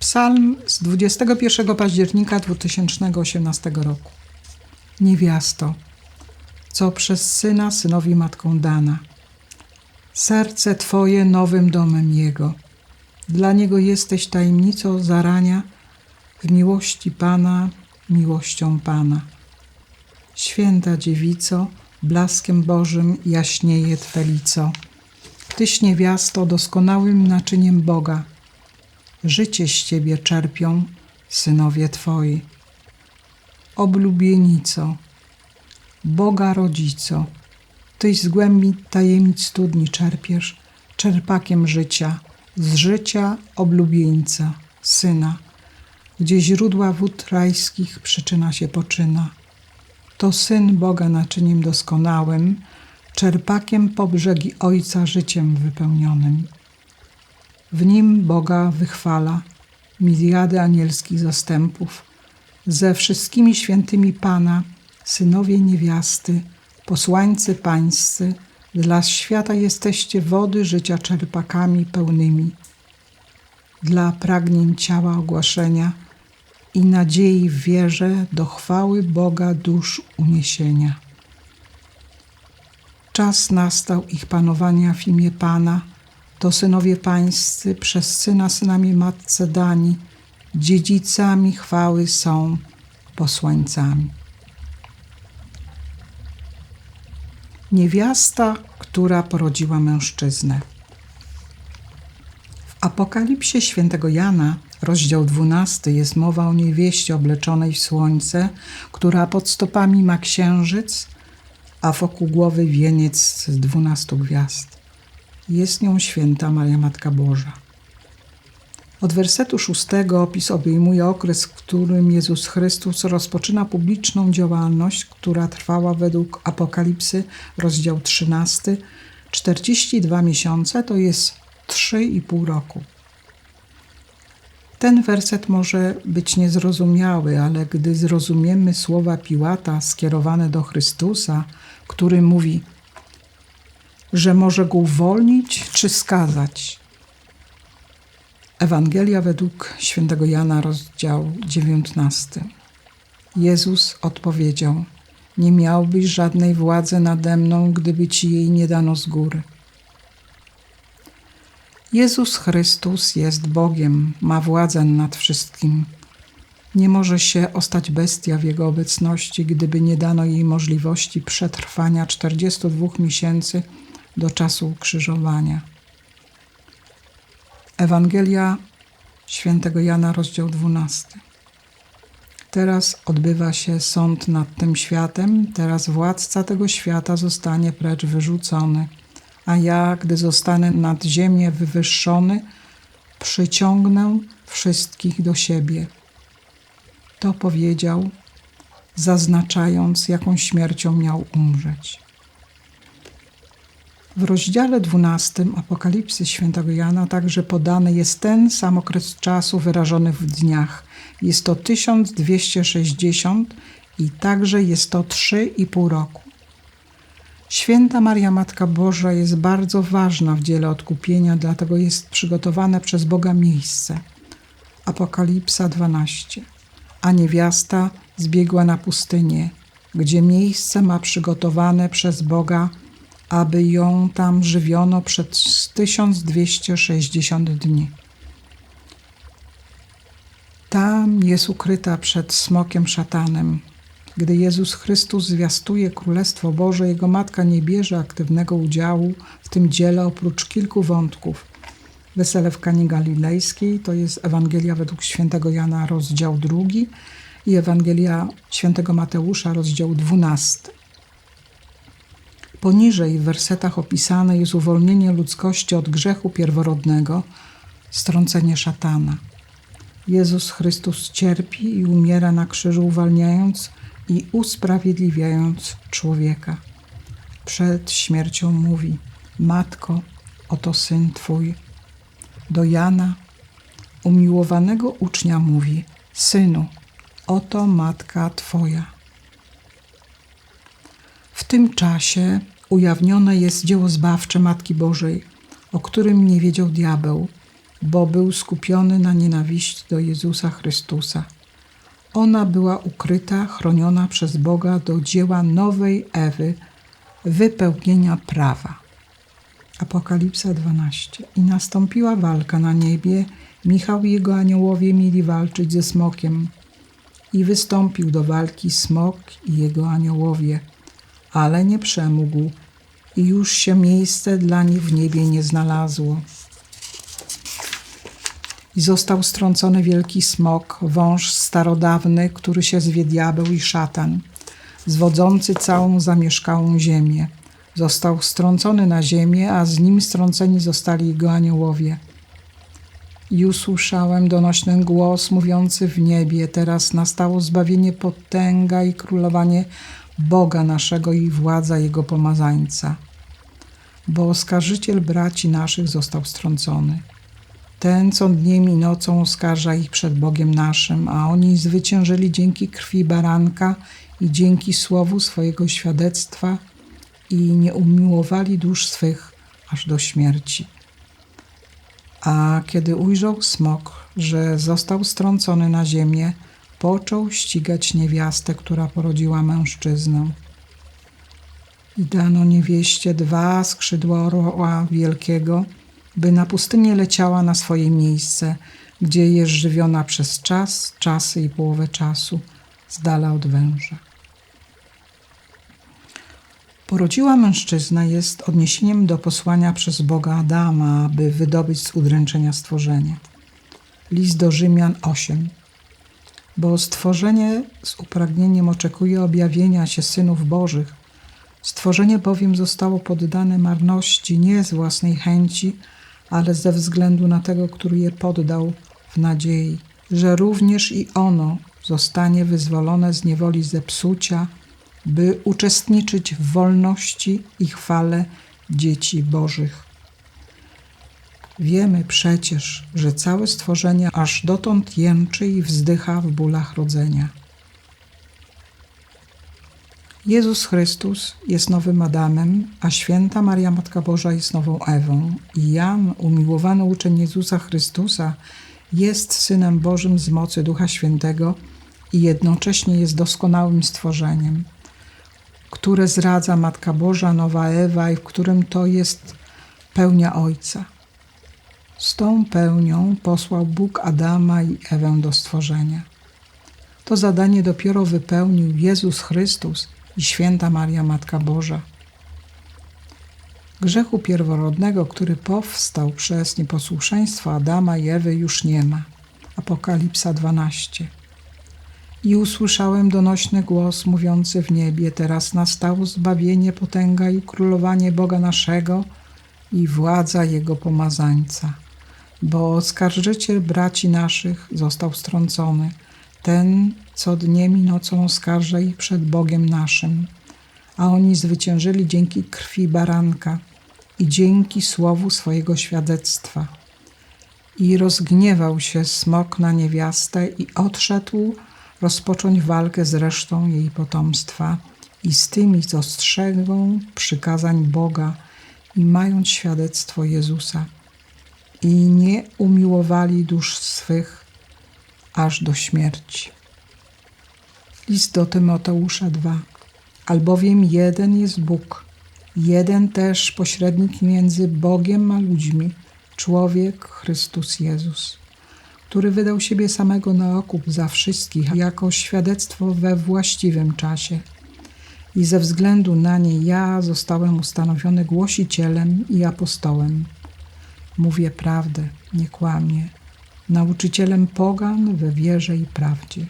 Psalm z 21 października 2018 roku. Niewiasto, co przez syna synowi matką dana. Serce Twoje nowym domem Jego. Dla Niego jesteś tajemnicą zarania, w miłości Pana, miłością Pana. Święta dziewico, blaskiem Bożym jaśnieje Twe lico. Tyś niewiasto doskonałym naczyniem Boga. Życie z Ciebie czerpią synowie Twoi. Oblubienico, Boga rodzico, Tyś z głębi tajemnic studni czerpiesz, czerpakiem życia, z życia oblubieńca, syna, gdzie źródła wód rajskich przyczyna się poczyna. To Syn Boga naczyniem doskonałym, czerpakiem po brzegi Ojca życiem wypełnionym. W nim Boga wychwala miliady anielskich zastępów, ze wszystkimi świętymi Pana, synowie niewiasty, posłańcy pańscy, dla świata jesteście wody życia czerpakami pełnymi. Dla pragnień ciała ogłaszenia i nadziei w wierze do chwały Boga dusz uniesienia. Czas nastał ich panowania w imię Pana, to synowie pańscy przez syna synami matce dani, dziedzicami chwały są posłańcami. Niewiasta, która porodziła mężczyznę. W Apokalipsie świętego Jana, rozdział 12, jest mowa o niewieście obleczonej w słońce, która pod stopami ma księżyc, a wokół głowy wieniec z dwunastu gwiazd. Jest nią święta Maria Matka Boża. Od wersetu szóstego opis obejmuje okres, w którym Jezus Chrystus rozpoczyna publiczną działalność, która trwała według Apokalipsy, rozdział 13, 42 miesiące, to jest 3,5 roku. Ten werset może być niezrozumiały, ale gdy zrozumiemy słowa Piłata skierowane do Chrystusa, który mówi, że może go uwolnić czy skazać. Ewangelia według świętego Jana, rozdział 19. Jezus odpowiedział: Nie miałbyś żadnej władzy nade mną, gdyby ci jej nie dano z góry. Jezus Chrystus jest Bogiem, ma władzę nad wszystkim. Nie może się ostać bestia w Jego obecności, gdyby nie dano jej możliwości przetrwania 42 miesięcy do czasu ukrzyżowania. Ewangelia świętego Jana, rozdział 12. Teraz odbywa się sąd nad tym światem, teraz władca tego świata zostanie precz wyrzucony, a ja, gdy zostanę nad ziemię wywyższony, przyciągnę wszystkich do siebie. To powiedział, zaznaczając, jaką śmiercią miał umrzeć. W rozdziale 12 Apokalipsy świętego Jana także podany jest ten sam okres czasu wyrażony w dniach. Jest to 1260 i także jest to 3,5 roku. Święta Maria Matka Boża jest bardzo ważna w dziele odkupienia, dlatego jest przygotowane przez Boga miejsce. Apokalipsa 12. A niewiasta zbiegła na pustynię, gdzie miejsce ma przygotowane przez Boga aby ją tam żywiono przez 1260 dni. Tam jest ukryta przed smokiem szatanem. Gdy Jezus Chrystus zwiastuje Królestwo Boże, Jego Matka nie bierze aktywnego udziału w tym dziele oprócz kilku wątków. Wesele w Kanie Galilejskiej to jest Ewangelia według świętego Jana, rozdział drugi i Ewangelia świętego Mateusza, rozdział dwunasty. Poniżej w wersetach opisane jest uwolnienie ludzkości od grzechu pierworodnego, strącenie szatana. Jezus Chrystus cierpi i umiera na krzyżu, uwalniając i usprawiedliwiając człowieka. Przed śmiercią mówi: Matko, oto syn twój. Do Jana, umiłowanego ucznia, mówi: Synu, oto matka twoja. W tym czasie ujawnione jest dzieło zbawcze Matki Bożej, o którym nie wiedział diabeł, bo był skupiony na nienawiści do Jezusa Chrystusa. Ona była ukryta, chroniona przez Boga do dzieła nowej Ewy, wypełnienia prawa. Apokalipsa 12. I nastąpiła walka na niebie. Michał i jego aniołowie mieli walczyć ze smokiem. I wystąpił do walki smok i jego aniołowie, ale nie przemógł, i już się miejsce dla nich w niebie nie znalazło. I został strącony wielki smok, wąż starodawny, który się zwie diabeł i szatan, zwodzący całą zamieszkałą ziemię. Został strącony na ziemię, a z nim strąceni zostali jego aniołowie. I usłyszałem donośny głos mówiący w niebie: Teraz nastało zbawienie, potęga i królowanie Boga naszego i władza jego pomazańca. Bo oskarżyciel braci naszych został strącony. Ten, co dniem i nocą oskarża ich przed Bogiem naszym, a oni zwyciężyli dzięki krwi baranka i dzięki słowu swojego świadectwa i nie umiłowali dusz swych aż do śmierci. A kiedy ujrzał smok, że został strącony na ziemię, począł ścigać niewiastę, która porodziła mężczyznę. I dano niewieście dwa skrzydła orła wielkiego, by na pustynię leciała na swoje miejsce, gdzie jest żywiona przez czas, czasy i połowę czasu, z dala od węża. Porodziła mężczyzna jest odniesieniem do posłania przez Boga Adama, aby wydobyć z udręczenia stworzenie. List do Rzymian 8. Bo stworzenie z upragnieniem oczekuje objawienia się synów Bożych. Stworzenie bowiem zostało poddane marności nie z własnej chęci, ale ze względu na tego, który je poddał, w nadziei, że również i ono zostanie wyzwolone z niewoli zepsucia, by uczestniczyć w wolności i chwale dzieci Bożych. Wiemy przecież, że całe stworzenie aż dotąd jęczy i wzdycha w bólach rodzenia. Jezus Chrystus jest nowym Adamem, a święta Maria Matka Boża jest nową Ewą. I Jan, umiłowany uczeń Jezusa Chrystusa, jest Synem Bożym z mocy Ducha Świętego i jednocześnie jest doskonałym stworzeniem, które zradza Matka Boża, nowa Ewa i w którym to jest pełnia Ojca. Z tą pełnią posłał Bóg Adama i Ewę do stworzenia. To zadanie dopiero wypełnił Jezus Chrystus i święta Maria Matka Boża. Grzechu pierworodnego, który powstał przez nieposłuszeństwo Adama i Ewy, już nie ma. Apokalipsa 12. I usłyszałem donośny głos mówiący w niebie: Teraz nastało zbawienie, potęga i królowanie Boga naszego i władza Jego pomazańca. Bo oskarżyciel braci naszych został strącony, ten, co dniem i nocą oskarża ich przed Bogiem naszym. A oni zwyciężyli dzięki krwi baranka i dzięki słowu swojego świadectwa. I rozgniewał się smok na niewiastę i odszedł rozpocząć walkę z resztą jej potomstwa i z tymi, co strzegą przykazań Boga i mając świadectwo Jezusa. I nie umiłowali dusz swych aż do śmierci. List do Tymoteusza 2. Albowiem jeden jest Bóg, jeden też pośrednik między Bogiem a ludźmi, człowiek Chrystus Jezus, który wydał siebie samego na okup za wszystkich jako świadectwo we właściwym czasie. I ze względu na nie ja zostałem ustanowiony głosicielem i apostołem. Mówię prawdę, nie kłamię, nauczycielem pogan we wierze i prawdzie.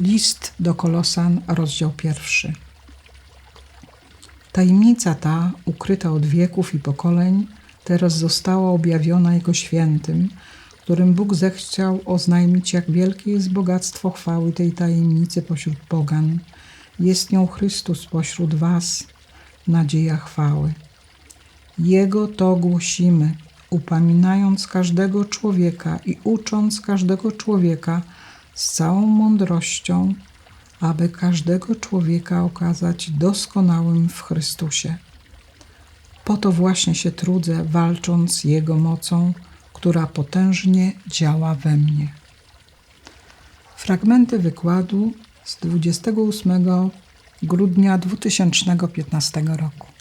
List do Kolosan, rozdział pierwszy. Tajemnica ta, ukryta od wieków i pokoleń, teraz została objawiona Jego świętym, którym Bóg zechciał oznajmić, jak wielkie jest bogactwo chwały tej tajemnicy pośród pogan. Jest nią Chrystus pośród was, nadzieja chwały. Jego to głosimy, upominając każdego człowieka i ucząc każdego człowieka z całą mądrością, aby każdego człowieka okazać doskonałym w Chrystusie. Po to właśnie się trudzę, walcząc Jego mocą, która potężnie działa we mnie. Fragmenty wykładu z 28 grudnia 2015 roku.